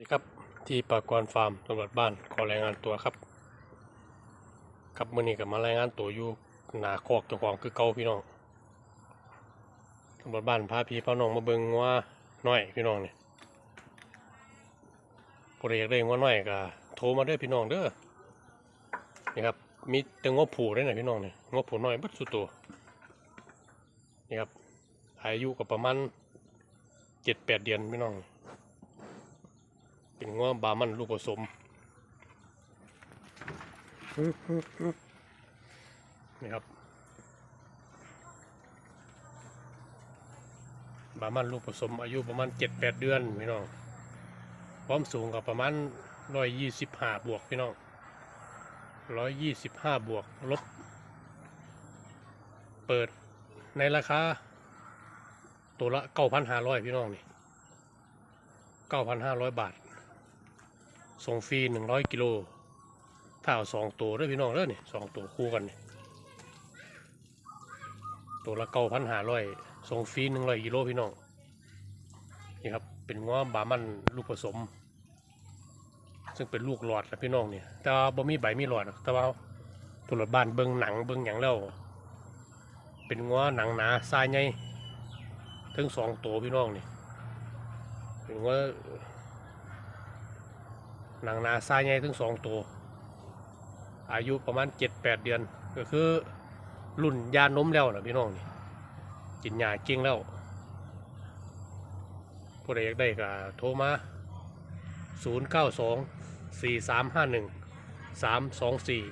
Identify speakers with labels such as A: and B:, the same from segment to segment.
A: นี่ครับที่ปากรฟาร์มตำรวจบ้านขอรายงานตัวครับ ครับมื่อนี้กับมารายงานตัวอยู่หนาคอกเจ้าของคือเก่าพี่น้องตำรวจบ้านพาพี่พาน้องมาเบิ่งว่าน้อยพี่น้องเนี่ผู้ใดอยากได้ว่าน้อยก็โทรมาเด้อพี่น้องเด้อนี่ครับมีแต่งบผูด้วยนะพี่น้องเนี่ยงบผูน้อยบัดสุดตัวนี่ครับอายุก็ประมาณเจ็ดแปดเดือนพี่น้อง เป็นง้อบามันลูกผสมนี่ครับ บามันลูกผสมอายุประมาณเจ็ดแปดเดือนพี่น้องความสูงก็ประมาณร้อยยี่สิบห้าบวกพี่น้องร้อยยี่สิบห้าบวกลบ เปิดในราคาตัวละเก้าพันห้าร้อยพี่น้องนี่เก้าพันห้าร้อยบาท ส่งฟรีหนึ่งร้อยกิโลถ้าเอาสองตัวด้วยพี่น้องเด้อนี่สองตัวคู่กันนี่ตัวละเก้าพันห้าร้อยส่งฟรีหนึ่งร้อยกิโลพี่น้องนี่ครับเป็นง้อบามันลูกผสม ซึ่งเป็นลูกหลอดแหละพี่น้องเนี่ยแต่ว่าบ่มีใบมีหลอดแต่ว่าตัวหละบ้านเบิ้งหนังเบิ้งหยังแล้วเป็นง้อหนังหนาทรายใหญ่ทั้งสองตัวพี่น้องนี่เป็นง้อ หนังนาซายใหญ่ถึงสองตัว อายุประมาณเจ็ดแปดเดือน ก็คือรุ่นยานมแล้วนะพี่น้องนี่กินยาเก่งแล้วผู้ใดอยากได้ก็โทรมาศูนย์เก้าสองสี่สามห้าหนึ่งสามสองสี่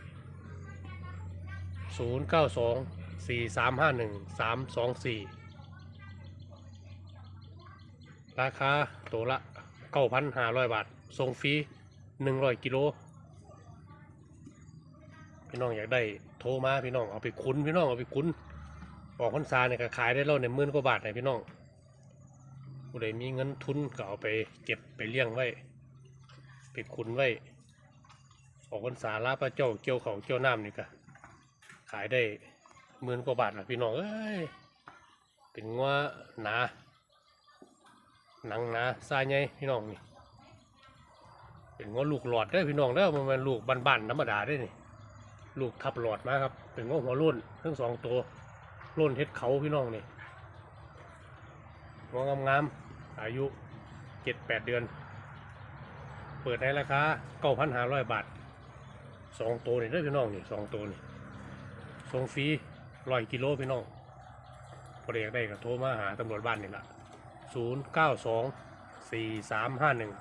A: ศูนย์เก้าสองสี่สามห้าหนึ่งสามสองสี่ราคาตัวละเก้าพันห้าร้อยบาทส่งฟรี หนึ่งร้อยกิโลพี่น้องอยากได้โทรมาพี่น้องเอาไปคุ้นพี่น้องเอาไปคุ้นออกพรรษาเนี่ยก็ขายได้แล้วในหมื่นกว่าบาทเนะพี่น้องผู้ใดมีเงินทุนก็เอาไปเก็บไปเลี้ยงไว้ ไปคุ้นไว้ ออกพรรษาลาพระเจ้าเกี่ยวเขาเกี่ยวน้ำนี่ก็ขายได้หมื่นกว่าบาทนะพี่น้องเอ้ยเป็นงัวหนาหนังหนาทรายใหญ่พี่น้องนี่ เป็นง้อลูกหลอดได้อพี่น้องเด้อมันเป็นลูกบานๆธรรมดาได้นี่ลูกทับหลอดมาครับ เป็นง้อหัวโล้นทั้งสองตัวโล้นเฮ็ดเขาพี่น้องนี่ง้องามๆอายุเจ็ดแปดเดือน เปิดในราคาเก้าพันห้าร้อยบาทสองตัวนี่เด้อพี่น้องนี่สองตัวนี่ส่งฟรีร้อยกิโลพี่น้องพอเด็กได้ก็โทรมาหาตำรวจบ้านนี่ละศูนย์เก้าสองสี่สามห้าหนึ่ง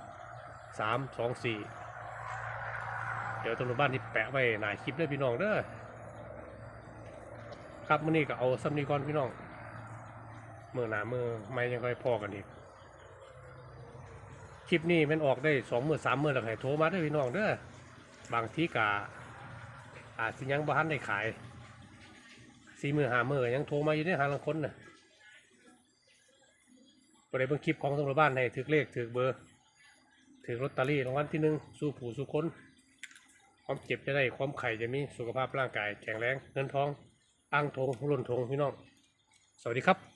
A: สามสองสี่เดี๋ยวตำรวจบ้านที่แปะไว้หน้าคลิปด้วยพี่น้องเด้อครับมื่อนี้ก็เอาซัมนีก่อนพี่น้องเมื่อหนาเมื่อไม่ยังค่อยพอกันอีกคลิปนี้มันออกได้สองเมื่อสามเมื่อแล้วให้โทรมาเด้วยพี่น้องเด้อบางทีกะอาจสิยังบ้านได้ขายสี่มือหามือยังโทรมาอยู่ได้หาลังคนน่ะประเดี๋ยวเบิ่งคลิปของตำรวจบ้านให้ถือเลขถือเบอร์ ถือลอตเตอรี่รางวัลที่หนึ่งสู้ผู้สู้คนความเจ็บจะได้ความไข่จะมีสุขภาพร่างกายแข็งแรงเงินทองอ้างทงรุ่นทงพี่น้อง สวัสดีครับ